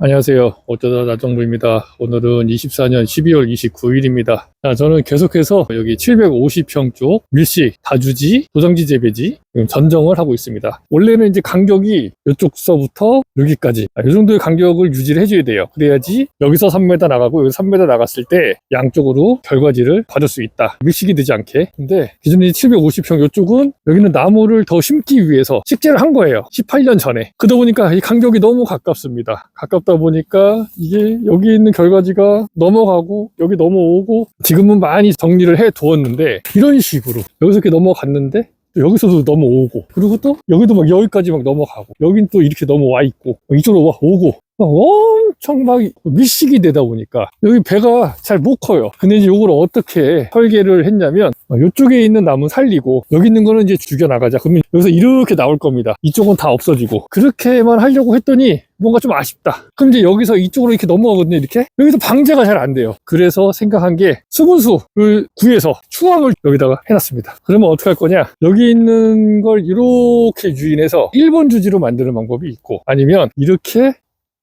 안녕하세요. 어쩌다 나정부입니다. 오늘은 24년 12월 29일입니다. 자, 저는 계속해서 여기 750평 쪽 밀식, 다주지, 도장지 재배지 전정을 하고 있습니다. 원래는 이제 간격이 이쪽서부터 여기까지 아, 이 정도의 간격을 유지를 해줘야 돼요. 그래야지 여기서 3m 나가고 여기 3m 나갔을 때 양쪽으로 결과지를 받을 수 있다. 밀식이 되지 않게. 근데 기존에 750평 이쪽은 여기는 나무를 더 심기 위해서 식재를 한 거예요. 18년 전에. 그러다 보니까 이 간격이 너무 가깝습니다. 가깝다 보니까 이게 여기 있는 결과지가 넘어가고 여기 넘어오고 지금은 많이 정리를 해 두었는데 이런 식으로 여기서 이렇게 넘어갔는데 또 여기서도 넘어오고 그리고 또 여기도 막 여기까지 막 넘어가고 여긴 또 이렇게 넘어와 있고 이쪽으로 와 오고 막 엄청 막 밀식이 되다 보니까 여기 배가 잘 못 커요. 근데 이제 이걸 어떻게 설계를 했냐면 이쪽에 있는 나무 살리고 여기 있는 거는 이제 죽여 나가자. 그러면 여기서 이렇게 나올 겁니다. 이쪽은 다 없어지고 그렇게만 하려고 했더니 뭔가 좀 아쉽다. 그럼 이제 여기서 이쪽으로 이렇게 넘어가거든요. 이렇게 여기서 방제가 잘 안 돼요. 그래서 생각한 게 수분수를 구해서 추앙을 여기다가 해놨습니다. 그러면 어떻게 할 거냐? 여기 있는 걸 이렇게 유인해서 1번 주지로 만드는 방법이 있고 아니면 이렇게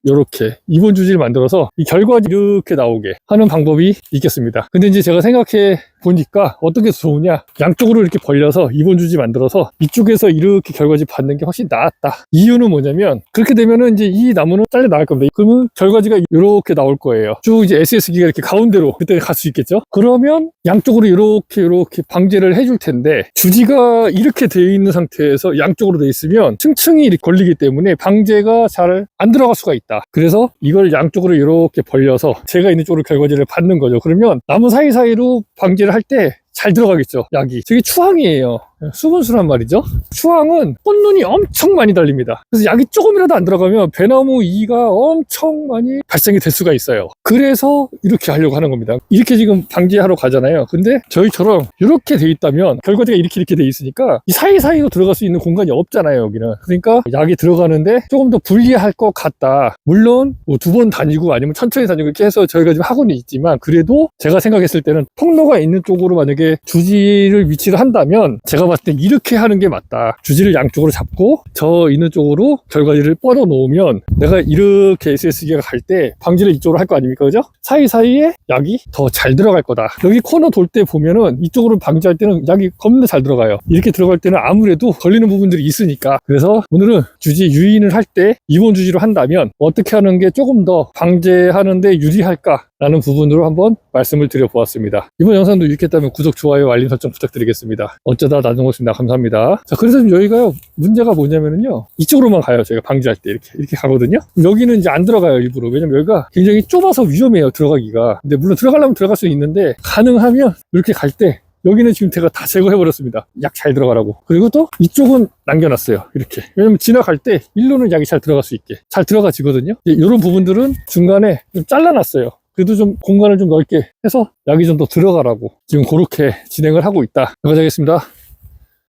이렇게 2번 주지를 만들어서 이 결과지 이렇게 나오게 하는 방법이 있겠습니다. 근데 이제 제가 생각해 보니까 어떻게 좋으냐 양쪽으로 이렇게 벌려서 2번 주지 만들어서 이쪽에서 이렇게 결과지 받는 게 훨씬 낫다. 이유는 뭐냐면 그렇게 되면은 이제 이 나무는 잘려 나갈 겁니다. 그러면 결과지가 이렇게 나올 거예요. 쭉 이제 SS기가 이렇게 가운데로 그때 갈 수 있겠죠. 그러면 양쪽으로 이렇게 이렇게 방제를 해줄 텐데 주지가 이렇게 되어 있는 상태에서 양쪽으로 되어 있으면 층층이 걸리기 때문에 방제가 잘 안 들어갈 수가 있다. 그래서 이걸 양쪽으로 이렇게 벌려서 제가 있는 쪽으로 결과지를 받는 거죠. 그러면 나무 사이사이로 방제를 할때 잘 들어가겠죠. 약이. 저게 추황이에요. 수분수란 말이죠. 추황은 꽃눈이 엄청 많이 달립니다. 그래서 약이 조금이라도 안 들어가면 배나무 이가 엄청 많이 발생이 될 수가 있어요. 그래서 이렇게 하려고 하는 겁니다. 이렇게 지금 방지하러 가잖아요. 근데 저희처럼 이렇게 돼 있다면 결과지가 이렇게 이렇게 돼 있으니까 이 사이사이로 들어갈 수 있는 공간이 없잖아요. 여기는. 그러니까 약이 들어가는데 조금 더 불리할 것 같다. 물론 뭐 두 번 다니고 아니면 천천히 다니고 이렇게 해서 저희가 지금 하고는 있지만 그래도 제가 생각했을 때는 통로가 있는 쪽으로 만약에 주지를 위치를 한다면 제가 봤을 때 이렇게 하는 게 맞다. 주지를 양쪽으로 잡고 저 있는 쪽으로 결과지를 뻗어 놓으면 내가 이렇게 SS기가 갈 때 방지를 이쪽으로 할 거 아닙니까? 그죠? 사이사이에 약이 더 잘 들어갈 거다. 여기 코너 돌 때 보면은 이쪽으로 방지할 때는 약이 겁나 잘 들어가요. 이렇게 들어갈 때는 아무래도 걸리는 부분들이 있으니까. 그래서 오늘은 주지 유인을 할 때 이번 주지로 한다면 어떻게 하는 게 조금 더 방제하는데 유리할까? 라는 부분으로 한번 말씀을 드려보았습니다. 이번 영상도 유익했다면 구독, 좋아요, 알림 설정 부탁드리겠습니다. 어쩌다 나중었습니다. 감사합니다. 자, 그래서 지금 여기가요, 문제가 뭐냐면요. 이쪽으로만 가요. 저희가 방지할 때 이렇게, 이렇게 가거든요. 여기는 이제 안 들어가요, 일부러. 왜냐면 여기가 굉장히 좁아서 위험해요, 들어가기가. 근데 물론 들어가려면 들어갈 수 있는데, 가능하면 이렇게 갈 때, 여기는 지금 제가 다 제거해버렸습니다. 약 잘 들어가라고. 그리고 또 이쪽은 남겨놨어요. 이렇게. 왜냐면 지나갈 때 일로는 약이 잘 들어갈 수 있게. 잘 들어가지거든요. 이런 부분들은 중간에 좀 잘라놨어요. 그래도 좀 공간을 좀 넓게 해서 약이 좀더 들어가라고 지금 그렇게 진행을 하고 있다. 여기까지 하겠습니다.